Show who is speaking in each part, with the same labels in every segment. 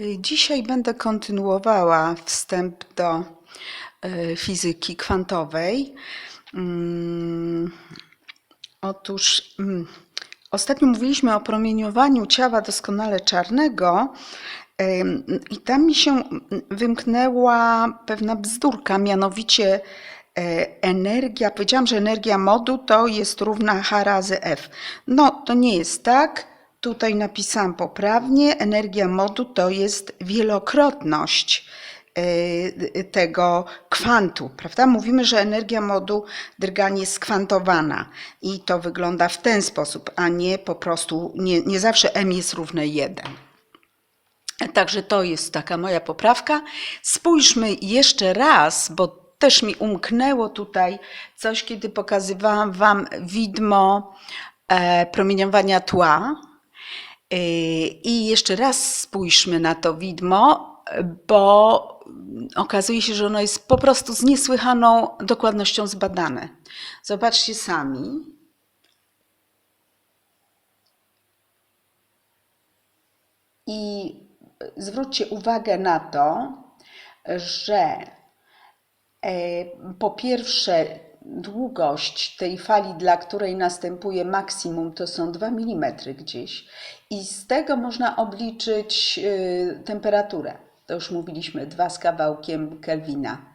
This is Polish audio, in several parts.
Speaker 1: Y, Dzisiaj będę kontynuowała wstęp do y, fizyki kwantowej. Mm, Otóż mm, ostatnio mówiliśmy o promieniowaniu ciała doskonale czarnego. I tam mi się wymknęła pewna bzdurka, mianowicie e, energia, powiedziałam, że energia modu to jest równa H razy F. No, to nie jest tak. Tutaj napisałam poprawnie. Energia modu to jest wielokrotność e, tego kwantu, prawda? Mówimy, że energia modu drgań jest skwantowana i to wygląda w ten sposób, a nie po prostu, nie, nie zawsze m jest równe 1. Także to jest taka moja poprawka. Spójrzmy jeszcze raz, bo też mi umknęło tutaj coś, kiedy pokazywałam Wam widmo e, promieniowania tła. E, I jeszcze raz spójrzmy na to widmo, bo okazuje się, że ono jest po prostu z niesłychaną dokładnością zbadane. Zobaczcie sami. I zwróćcie uwagę na to, że e, po pierwsze długość tej fali, dla której następuje maksimum, to są 2 mm gdzieś i z tego można obliczyć e, temperaturę. To już mówiliśmy, 2 z kawałkiem Kelwina.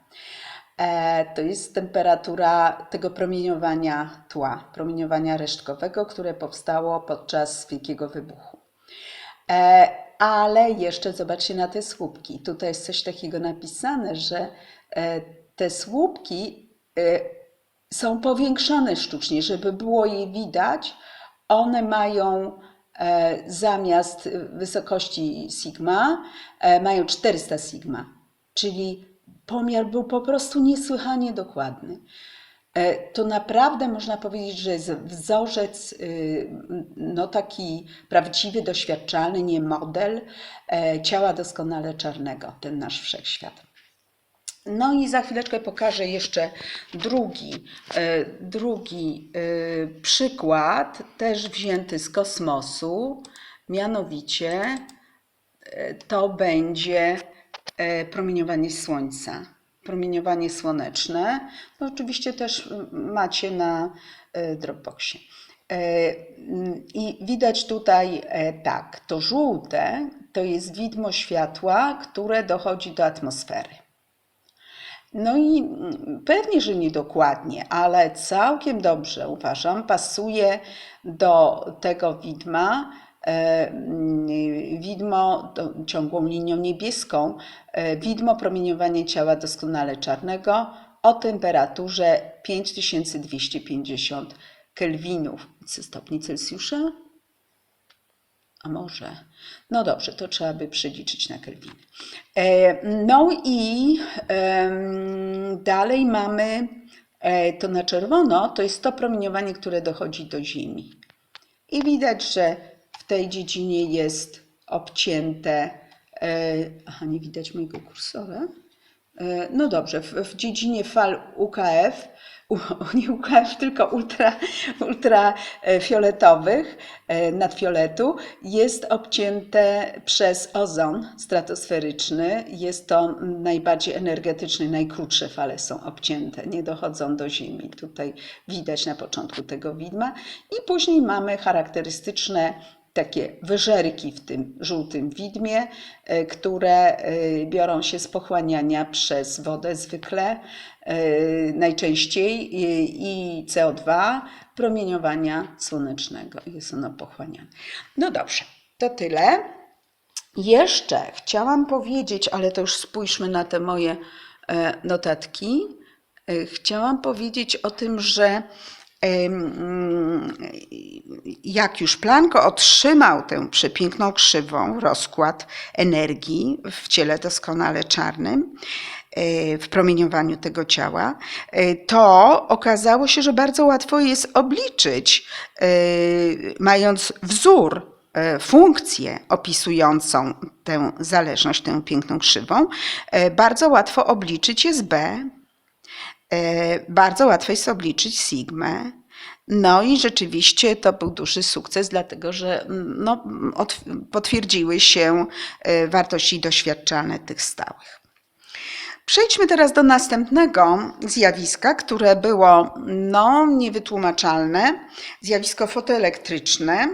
Speaker 1: E, To jest temperatura tego promieniowania tła, promieniowania resztkowego, które powstało podczas Wielkiego Wybuchu. E, Ale jeszcze zobaczcie na te słupki. Tutaj jest coś takiego napisane, że e, te słupki są powiększone sztucznie, żeby było je widać. One mają e, zamiast wysokości sigma, e, mają 400 sigma, czyli pomiar był po prostu niesłychanie dokładny. E, To naprawdę można powiedzieć, że jest wzorzec, y, no taki prawdziwy, doświadczalny, nie model ciała doskonale czarnego, ten nasz wszechświat. No i za chwileczkę pokażę jeszcze drugi, e, drugi e, przykład, też wzięty z kosmosu, mianowicie e, to będzie promieniowanie Słońca, promieniowanie słoneczne. No oczywiście też macie na Dropboxie. I widać tutaj tak, to żółte to jest widmo światła, które dochodzi do atmosfery. No i pewnie, że niedokładnie, ale całkiem dobrze uważam, pasuje do tego widma e, mm, widmo ciągłą linią niebieską, e, widmo promieniowania ciała doskonale czarnego o temperaturze 5250 kelwinów. Stopni Celsjusza? A może? No dobrze, to trzeba by przeliczyć na kelwiny. E, No i dalej mamy e, to na czerwono, to jest to promieniowanie, które dochodzi do Ziemi. I widać, że w tej dziedzinie jest obcięte, e, aha, nie widać mojego kursora. E, No dobrze, w, w dziedzinie fal UKF, u, nie UKF, tylko ultra, ultrafioletowych, e, nadfioletu, jest obcięte przez ozon stratosferyczny. Jest to najbardziej energetyczny, najkrótsze fale są obcięte, nie dochodzą do Ziemi. Tutaj widać na początku tego widma. I później mamy charakterystyczne takie wyżerki w tym żółtym widmie, e, które e, biorą się z pochłaniania przez wodę zwykle, e, najczęściej i i CO2, promieniowania słonecznego. Jest ono pochłaniane. No dobrze, to tyle. Jeszcze chciałam powiedzieć, ale to już spójrzmy na te moje notatki. Chciałam powiedzieć o tym, że jak już Planck otrzymał tę przepiękną krzywą, rozkład energii w ciele doskonale czarnym, e, w promieniowaniu tego ciała, e, to okazało się, że bardzo łatwo jest obliczyć, e, mając wzór, funkcję opisującą tę zależność, tę piękną krzywą, bardzo łatwo obliczyć jest B, Bardzo łatwo jest obliczyć sigmę. No i rzeczywiście to był duży sukces, dlatego że mm, no, potwierdziły się e, wartości doświadczalne tych stałych. Przejdźmy teraz do następnego zjawiska, które było no, niewytłumaczalne. Zjawisko fotoelektryczne.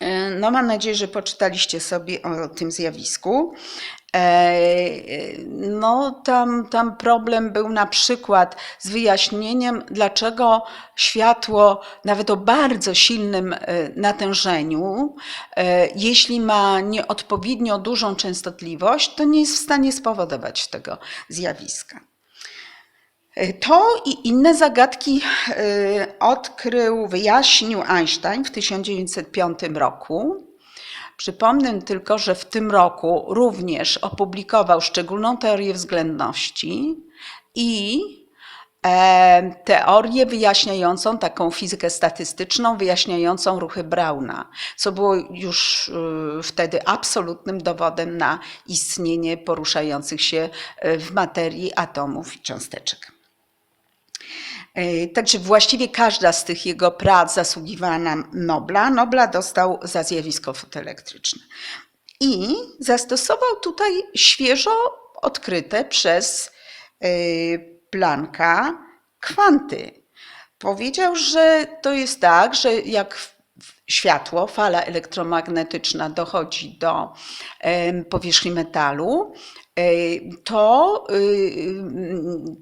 Speaker 1: E, No, mam nadzieję, że poczytaliście sobie o tym zjawisku. No, tam, tam problem był na przykład z wyjaśnieniem, dlaczego światło, nawet o bardzo silnym e, natężeniu, e, jeśli ma nieodpowiednio dużą częstotliwość, to nie jest w stanie spowodować tego zjawiska. E, To i inne zagadki odkrył, wyjaśnił Einstein w 1905 roku. Przypomnę tylko, że w tym roku również opublikował szczególną teorię względności i e, teorię wyjaśniającą, taką fizykę statystyczną, wyjaśniającą ruchy Brauna, co było już e, wtedy absolutnym dowodem na istnienie poruszających się e, w materii atomów i cząsteczek. E, Także właściwie każda z tych jego prac zasługiwała na Nobla. Nobla dostał za zjawisko fotoelektryczne. I zastosował tutaj świeżo odkryte przez e, Plancka kwanty. Powiedział, że to jest tak, że jak światło, fala elektromagnetyczna dochodzi do powierzchni metalu, to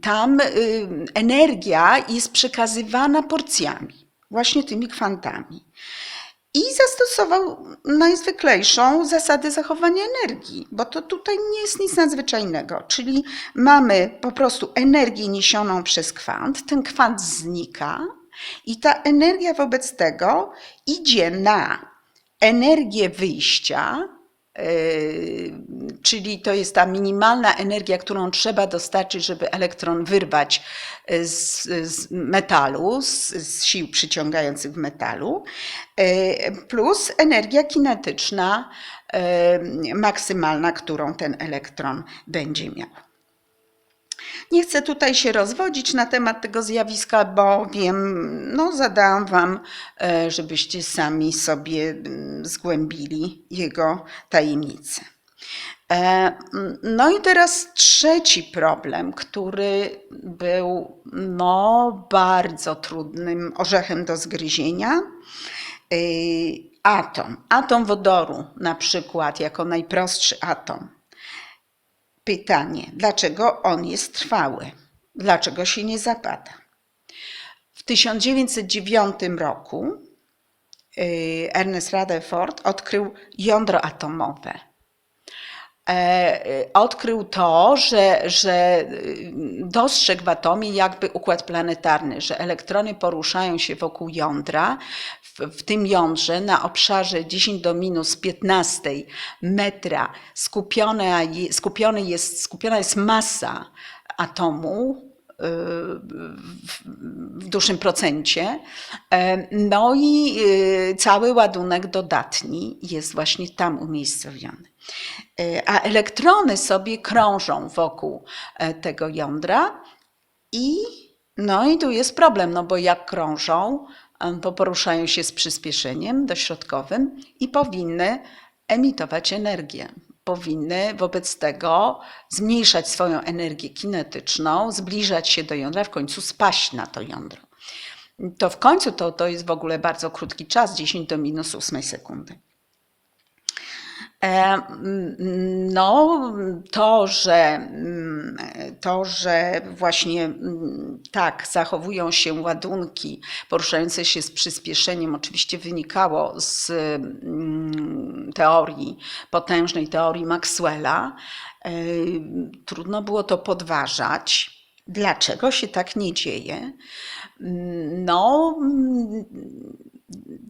Speaker 1: tam energia jest przekazywana porcjami, właśnie tymi kwantami. I zastosował najzwyklejszą zasadę zachowania energii, bo to tutaj nie jest nic nadzwyczajnego. Czyli mamy po prostu energię niesioną przez kwant, ten kwant znika i ta energia wobec tego idzie na energię wyjścia, Yy, czyli to jest ta minimalna energia, którą trzeba dostarczyć, żeby elektron wyrwać z, z metalu, z, z sił przyciągających w metalu, yy, plus energia kinetyczna yy, maksymalna, którą ten elektron będzie miał. Nie chcę tutaj się rozwodzić na temat tego zjawiska, bo wiem, no zadałam Wam, e, żebyście sami sobie mm, zgłębili jego tajemnicę. E, mm, No i teraz trzeci problem, który był no, bardzo trudnym orzechem do zgryzienia. Y, Atom. Atom wodoru na przykład, jako najprostszy atom. Pytanie, dlaczego on jest trwały? Dlaczego się nie zapada? W 1909 roku y, Ernest Rutherford odkrył jądro atomowe. E, y, Odkrył to, że, że y, dostrzegł w atomie jakby układ planetarny, że elektrony poruszają się wokół jądra, w, w tym jądrze na obszarze 10 do minus 15 metra skupiona, jest, skupiona jest masa atomu y, w, w dużym procencie. E, No i y, cały ładunek dodatni jest właśnie tam umiejscowiony. E, A elektrony sobie krążą wokół e, tego jądra i no i tu jest problem, no bo jak krążą, e, to poruszają się z przyspieszeniem dośrodkowym i powinny emitować energię. Powinny wobec tego zmniejszać swoją energię kinetyczną, zbliżać się do jądra, w końcu spaść na to jądro. To w końcu to, to jest w ogóle bardzo krótki czas, 10 do minus 8 sekundy. E, mm, No, to, że, mm, to, że właśnie mm, tak zachowują się ładunki poruszające się z przyspieszeniem, oczywiście wynikało z teorii, potężnej teorii Maxwella. E, Trudno było to podważać. Dlaczego się tak nie dzieje? No,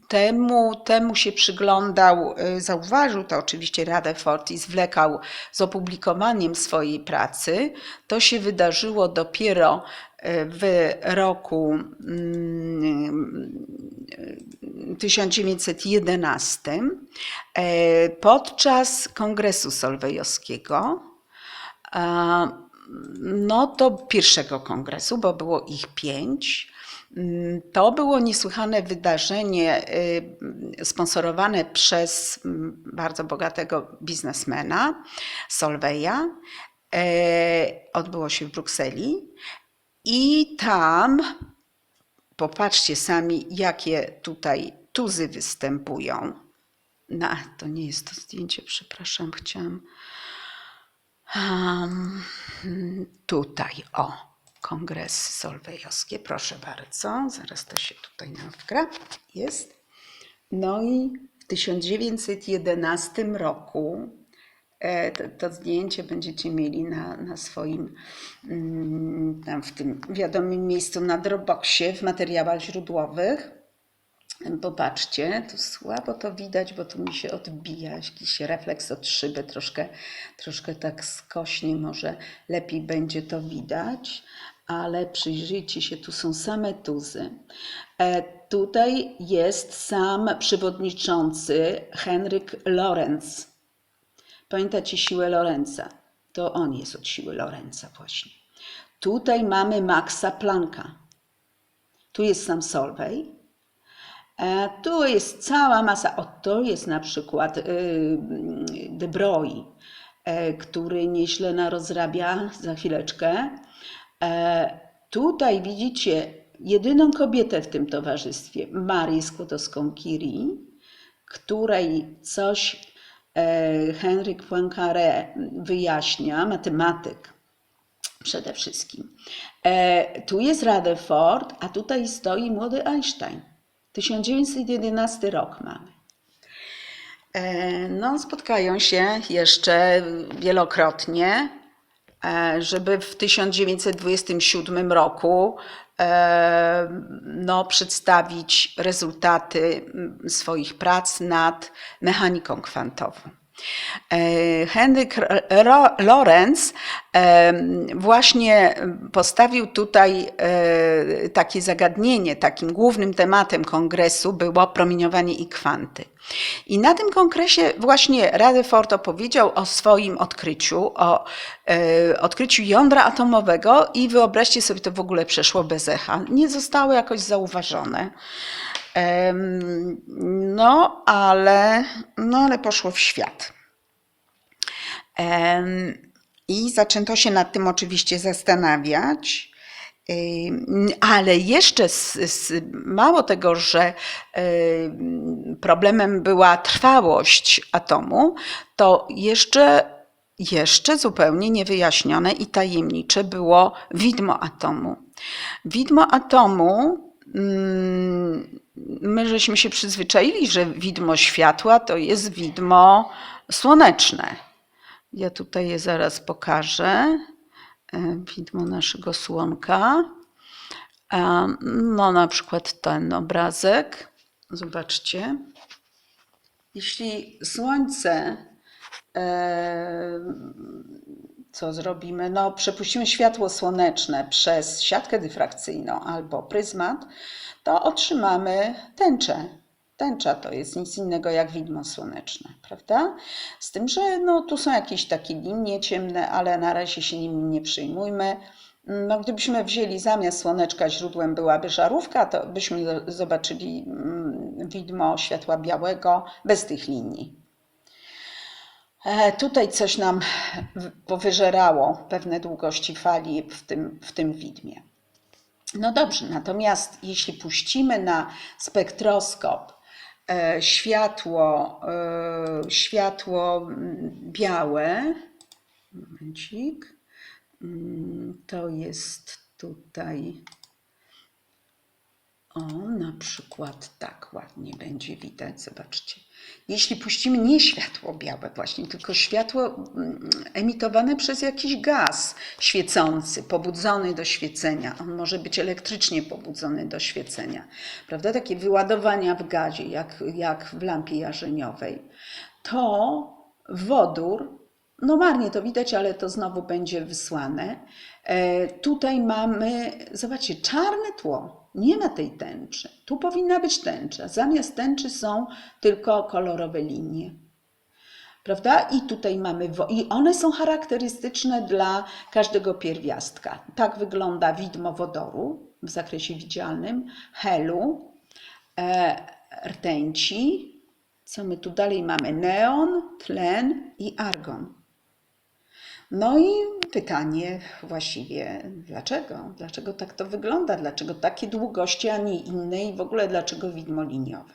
Speaker 1: temu, temu się przyglądał, y, zauważył to oczywiście Rutherford i zwlekał z opublikowaniem swojej pracy. To się wydarzyło dopiero y, w roku mm, 1911 e, podczas kongresu solwejowskiego. No to pierwszego kongresu, bo było ich pięć. To było niesłychane wydarzenie y, sponsorowane przez mm, bardzo bogatego biznesmena, Solveja. E, Odbyło się w Brukseli i tam, popatrzcie sami, jakie tutaj tuzy występują. No, to nie jest to zdjęcie, przepraszam, chciałam. Um, tutaj, o, kongresy solwejowskie, proszę bardzo, zaraz to się tutaj nam wgra, jest. No i w 1911 roku e, to, to zdjęcie będziecie mieli na, na swoim, mm, tam w tym wiadomym miejscu na Dropboxie w materiałach źródłowych. Popatrzcie, tu słabo to widać, bo tu mi się odbija jakiś refleks od szyby, troszkę, troszkę tak skośnie, może lepiej będzie to widać, ale przyjrzyjcie się, tu są same tuzy. E, tutaj jest sam przewodniczący Henryk Lorenz. Pamiętacie siłę Lorenza? To on jest od siły Lorenza właśnie. Tutaj mamy Maxa Plancka. Tu jest sam Solvay. E, Tu jest cała masa. O, to jest na przykład y, De Broglie, e, który nieźle narozrabia za chwileczkę. E, Tutaj widzicie jedyną kobietę w tym towarzystwie, Marię Skłodowską-Curie, której coś e, Henryk Poincaré wyjaśnia, matematyk przede wszystkim. E, tu jest Rutherford, a tutaj stoi młody Einstein. 1911 rok mamy. No, spotkają się jeszcze wielokrotnie, żeby w 1927 roku e, no, przedstawić rezultaty swoich prac nad mechaniką kwantową. E, Henryk Lorenz e, właśnie postawił tutaj e, takie zagadnienie, takim głównym tematem kongresu było promieniowanie i kwanty. I na tym kongresie właśnie Rutherford opowiedział o swoim odkryciu, o odkryciu jądra atomowego i wyobraźcie sobie, to w ogóle przeszło bez echa. Nie zostało jakoś zauważone. No, ale, no, ale poszło w świat. I zaczęto się nad tym oczywiście zastanawiać. Ale jeszcze z, z, mało tego, że problemem była trwałość atomu, to jeszcze, jeszcze zupełnie niewyjaśnione i tajemnicze było widmo atomu. Widmo atomu, mm, my żeśmy się przyzwyczaili, że widmo światła to jest widmo słoneczne. Ja tutaj je zaraz pokażę. E, Widmo naszego słonka. E, No, na przykład ten obrazek. Zobaczcie. Jeśli słońce, e, co zrobimy? No, przepuścimy światło słoneczne przez siatkę dyfrakcyjną albo pryzmat, to otrzymamy tęczę. Tęcza to jest nic innego jak widmo słoneczne, prawda? Z tym, że no, tu są jakieś takie linie ciemne, ale na razie się nimi nie przyjmujmy. No, gdybyśmy wzięli zamiast słoneczka źródłem byłaby żarówka, to byśmy zobaczyli mm, widmo światła białego bez tych linii. E, Tutaj coś nam powyżerało pewne długości fali w tym, w tym widmie. No dobrze, natomiast jeśli puścimy na spektroskop e, światło, e, światło mm, białe, momencik, Mm, to jest tutaj, o, na przykład tak ładnie będzie widać, zobaczcie. Jeśli puścimy nie światło białe właśnie, tylko światło mm, emitowane przez jakiś gaz świecący, pobudzony do świecenia. On może być elektrycznie pobudzony do świecenia, prawda? Takie wyładowania w gazie, jak, jak w lampie jarzeniowej. To wodór no marnie to widać, ale to znowu będzie wysłane. E, tutaj mamy, zobaczcie, czarne tło. Nie ma tej tęczy. Tu powinna być tęcza. Zamiast tęczy są tylko kolorowe linie. Prawda? I tutaj mamy, i one są charakterystyczne dla każdego pierwiastka. Tak wygląda widmo wodoru. w zakresie widzialnym, helu, e, rtęci. Co my tu dalej mamy? Neon, tlen i argon. No i pytanie właściwie, dlaczego? Dlaczego tak to wygląda? Dlaczego takie długości, a nie inne i w ogóle dlaczego widmo liniowe?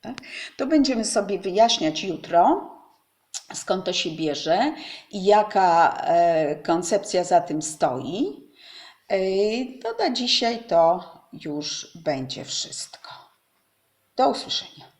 Speaker 1: Tak? To będziemy sobie wyjaśniać jutro, skąd to się bierze i jaka e, koncepcja za tym stoi. E, To na dzisiaj to już będzie wszystko. Do usłyszenia.